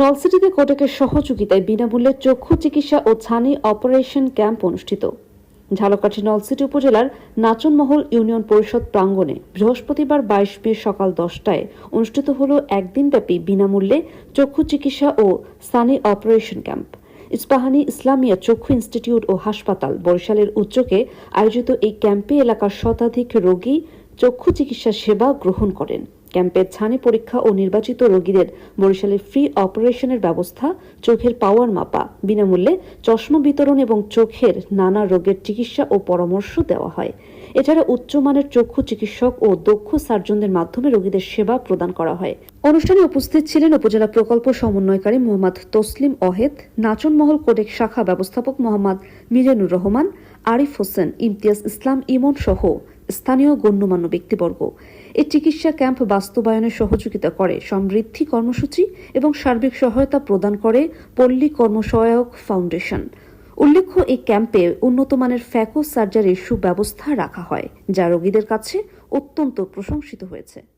নলসিটিতে কোটেকের সহযোগিতায় বিনামূল্যে চক্ষু চিকিৎসা ও ছানি অপারেশন ক্যাম্প অনুষ্ঠিত। ঝালকাঠি নলসিটি উপজেলার নাচনমহল ইউনিয়ন পরিষদ প্রাঙ্গণে বৃহস্পতিবার বাইশ মে সকাল দশটায় অনুষ্ঠিত হল একদিনব্যাপী বিনামূল্যে চক্ষু চিকিৎসা ও সানি অপারেশন ক্যাম্প। ইস্পাহানি ইসলামিয়া চক্ষু ইনস্টিটিউট ও হাসপাতাল বরিশালের উদ্যোগে আয়োজিত এই ক্যাম্পে এলাকার শতাধিক রোগী চক্ষু চিকিৎসা সেবা গ্রহণ করেন। ক্যাম্পের ছানি পরীক্ষা ও নির্বাচিত রোগীদের বরিশালের ফ্রি অপারেশনের ব্যবস্থা, চোখের পাওয়ার মাপা, বিনামূল্যে চশমা বিতরণ এবং চোখের নানা রোগের চিকিৎসা ও পরামর্শ দেওয়া হয়। এছাড়া উচ্চমানের চক্ষু চিকিৎসক ও দক্ষ সার্জনদের মাধ্যমে রোগীদের সেবা প্রদান করা হয়। অনুষ্ঠানে উপস্থিত ছিলেন উপজেলা প্রকল্প সমন্বয়কারী মোহাম্মদ তসলিম অহেদ, নাচনমহল কোডেক শাখা ব্যবস্থাপক মোহাম্মদ মিজানুর রহমান, আরিফ হোসেন, ইমতিয়াজ ইসলাম ইমন সহ স্থানীয় গণ্যমান্য ব্যক্তিবর্গ। এ চিকিৎসা ক্যাম্প বাস্তবায়নে সহযোগিতা করে, সমৃদ্ধি কর্মসূচি এবং সার্বিক সহায়তা প্রদান করে পল্লী কর্মসহায়ক ফাউন্ডেশন। উল্লেখ্য, এই ক্যাম্পে উন্নতমানের ফ্যাকো সার্জারির সুব্যবস্থা রাখা হয়, যা রোগীদের কাছে অত্যন্ত প্রশংসিত হয়েছে।